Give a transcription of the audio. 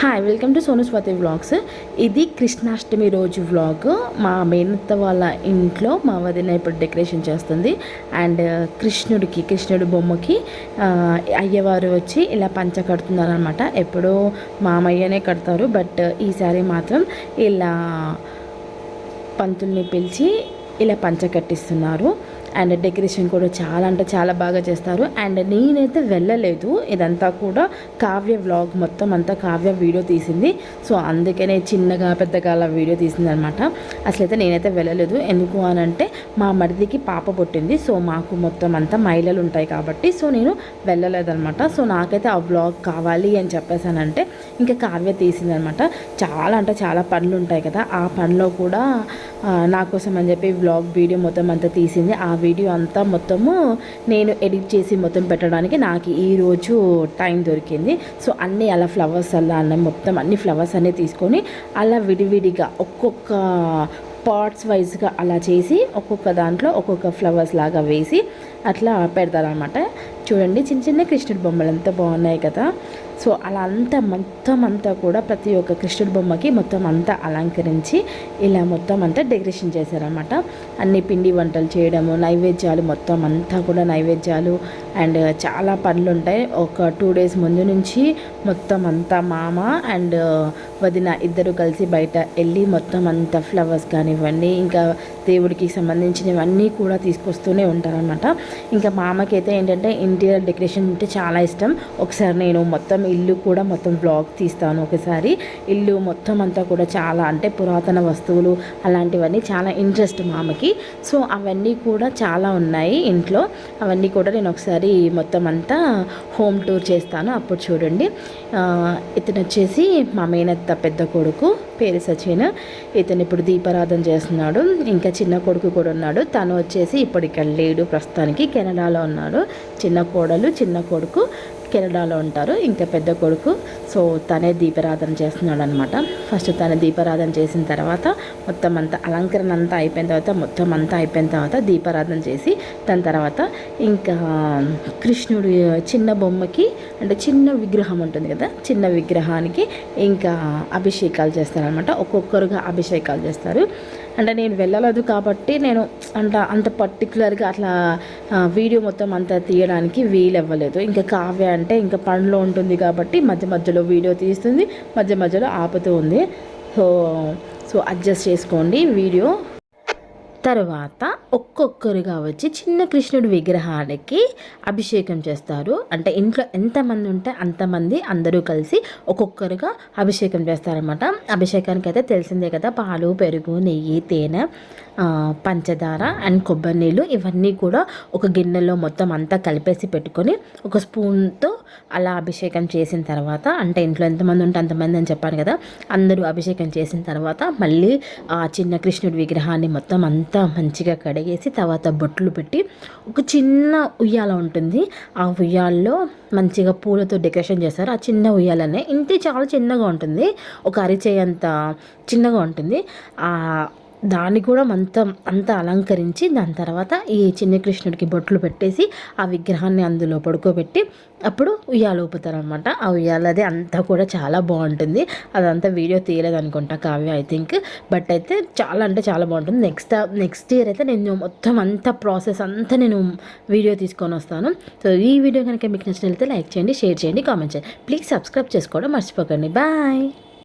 Hi welcome to Sonu Swathi vlogs ఇది కృష్ణాష్టమి రోజు vlog మా మేనత్త వాళ్ళ ఇంట్లో మా వదిన ఇప్పుడు డెకరేషన్ చేస్తుంది. అండ్ uh, కృష్ణుడికి కృష్ణుడి బొమ్మకి uh, అయ్యవారు వచ్చి ఇలా పంచ కడుతున్నారు అనమాట ఎప్పుడో మామయ్యనే కడతారు బట్ uh, ఈసారి మాత్రం ఇలా పంతుల్ని పిలిచి ఇలా పంచ కట్టిస్తున్నారు. అండ్ డెకరేషన్ కూడా చాలా అంటే చాలా బాగా చేస్తారు. అండ్ నేనైతే వెళ్ళలేదు. ఇదంతా కూడా కావ్య వ్లాగ్ మొత్తం అంతా కావ్య వీడియో తీసింది. సో అందుకనే చిన్నగా పెద్దగా అలా వీడియో తీసింది అనమాట అసలైతే నేనైతే వెళ్ళలేదు. ఎందుకు అని అంటే మా మరిదికి పాప పుట్టింది. సో మాకు మొత్తం అంతా మహిళలు ఉంటాయి కాబట్టి సో నేను వెళ్ళలేదన్నమాట సో నాకైతే ఆ వ్లాగ్ కావాలి అని చెప్పేసానంటే ఇంకా కావ్య తీసిందనమాట. చాలా అంటే చాలా పనులు ఉంటాయి కదా. ఆ పనిలో కూడా నా కోసం అని చెప్పి బ్లాగ్ వీడియో మొత్తం అంతా తీసింది. ఆ వీడియో అంతా మొత్తము నేను ఎడిట్ చేసి మొత్తం పెట్టడానికి నాకు ఈరోజు టైం దొరికింది. సో అన్నీ అలా ఫ్లవర్స్ అలా అన్న మొత్తం అన్ని ఫ్లవర్స్ అన్నీ తీసుకొని అలా విడివిడిగా ఒక్కొక్క పార్ట్స్ వైజ్గా అలా చేసి ఒక్కొక్క దాంట్లో ఒక్కొక్క ఫ్లవర్స్ లాగా వేసి అట్లా పెడతారనమాట చూడండి చిన్న చిన్న కృష్ణుడి బొమ్మలు ఎంత బాగున్నాయి కదా. సో అలా అంతా మొత్తం అంతా కూడా ప్రతి ఒక్క కృష్ణుడి బొమ్మకి మొత్తం అంతా అలంకరించి ఇలా మొత్తం అంతా డెకరేషన్ చేశారనమాట అన్ని పిండి వంటలు చేయడము నైవేద్యాలు మొత్తం అంతా కూడా నైవేద్యాలు అండ్ చాలా పనులు ఉంటాయి ఒక టూ డేస్ ముందు నుంచి మొత్తం అంతా మామ అండ్ వదిన ఇద్దరు కలిసి బయట వెళ్ళి మొత్తం అంతా ఫ్లవర్స్ కానివ్వండి ఇంకా దేవుడికి సంబంధించినవన్నీ కూడా తీసుకొస్తూనే ఉంటారనమాట ఇంకా మామకైతే ఏంటంటే ఇంటీరియర్ డెకరేషన్ అంటే చాలా ఇష్టం. ఒకసారి నేను మొత్తం ఇల్లు కూడా మొత్తం బ్లాగ్ తీస్తాను ఒకసారి. ఇల్లు మొత్తం అంతా కూడా చాలా అంటే పురాతన వస్తువులు అలాంటివన్నీ చాలా ఇంట్రెస్ట్ మామకి సో అవన్నీ కూడా చాలా ఉన్నాయి ఇంట్లో. అవన్నీ కూడా నేను ఒకసారి మొత్తం అంతా హోమ్ టూర్ చేస్తాను. అప్పుడు చూడండి. ఇతను వచ్చేసి మా మేనత్త పెద్ద కొడుకు పేరు సచిన. ఇతను ఇప్పుడు దీపారాధన చేస్తున్నాడు. ఇంకా చిన్న కొడుకు కూడా ఉన్నాడు. తను వచ్చేసి ఇప్పుడు ఇక్కడ లేడు. ప్రస్తుతానికి కెనడాలో ఉన్నాడు. చిన్న కోడలు చిన్న కొడుకు. కెనడాలో ఉంటారు. ఇంకా పెద్ద కొడుకు. సో తనే దీపారాధన చేస్తున్నాడు అనమాట ఫస్ట్ తన దీపారాధన చేసిన తర్వాత మొత్తం అంతా అలంకరణ అంతా అయిపోయిన తర్వాత మొత్తం అంతా అయిపోయిన తర్వాత దీపారాధన చేసి దాని తర్వాత ఇంకా కృష్ణుడు చిన్న బొమ్మకి అంటే చిన్న విగ్రహం ఉంటుంది కదా చిన్న విగ్రహానికి ఇంకా అభిషేకాలు చేస్తారనమాట ఒక్కొక్కరుగా అభిషేకాలు చేస్తారు. అంటే నేను వెళ్ళలేదు కాబట్టి నేను అంత అంత పర్టికులర్గా అట్లా వీడియో మొత్తం అంతా తీయడానికి వీలవ్వలేదు. ఇంకా కావ్య అంటే ఇంకా పనిలో ఉంటుంది కాబట్టి మధ్య మధ్యలో వీడియో తీస్తుంది మధ్య మధ్యలో ఆపుతూ ఉంది. సో సో అడ్జస్ట్ చేసుకోండి వీడియో. తర్వాత ఒక్కొక్కరుగా వచ్చి చిన్న కృష్ణుడి విగ్రహానికి అభిషేకం చేస్తారు. అంటే ఇంట్లో ఎంతమంది ఉంటే అంతమంది అందరూ కలిసి ఒక్కొక్కరుగా అభిషేకం చేస్తారనమాట అభిషేకానికి అయితే తెలిసిందే కదా పాలు పెరుగు నెయ్యి తేనె పంచదార అండ్ కొబ్బరి నీళ్ళు ఇవన్నీ కూడా ఒక గిన్నెలో మొత్తం అంతా కలిపేసి పెట్టుకొని ఒక స్పూన్తో అలా అభిషేకం చేసిన తర్వాత అంటే ఇంట్లో ఎంతమంది ఉంటే అంతమంది అని చెప్పాను కదా అందరూ అభిషేకం చేసిన తర్వాత మళ్ళీ ఆ చిన్న కృష్ణుడి విగ్రహాన్ని మొత్తం అంతా మంచిగా కడిగేసి తర్వాత బొట్లు పెట్టి ఒక చిన్న ఉయ్యాల ఉంటుంది. ఆ ఉయ్యాల్లో మంచిగా పూలతో డెకరేషన్ చేస్తారు. ఆ చిన్న ఉయ్యాలనే ఇంటి చాలా చిన్నగా ఉంటుంది. ఒక అరిచేయంత చిన్నగా ఉంటుంది. ఆ దాన్ని కూడా అంత అంత అలంకరించి దాని తర్వాత ఈ చిన్న కృష్ణుడికి బొట్లు పెట్టేసి ఆ విగ్రహాన్ని అందులో పడుకోబెట్టి అప్పుడు ఉయ్యాల ఊపుతారనమాట ఆ ఉయ్యాలది అంతా కూడా చాలా బాగుంటుంది. అదంతా వీడియో తీయలేదు అనుకుంటా కావ్య ఐ థింక్ బట్ అయితే చాలా అంటే చాలా బాగుంటుంది. నెక్స్ట్ నెక్స్ట్ ఇయర్ అయితే నేను మొత్తం అంతా ప్రాసెస్ అంతా నేను వీడియో తీసుకొని వస్తాను. సో ఈ వీడియో కనుక మీకు నచ్చినట్లయితే లైక్ చేయండి షేర్ చేయండి కామెంట్ చేయండి. ప్లీజ్ సబ్స్క్రైబ్ చేసుకోవడం మర్చిపోకండి. బాయ్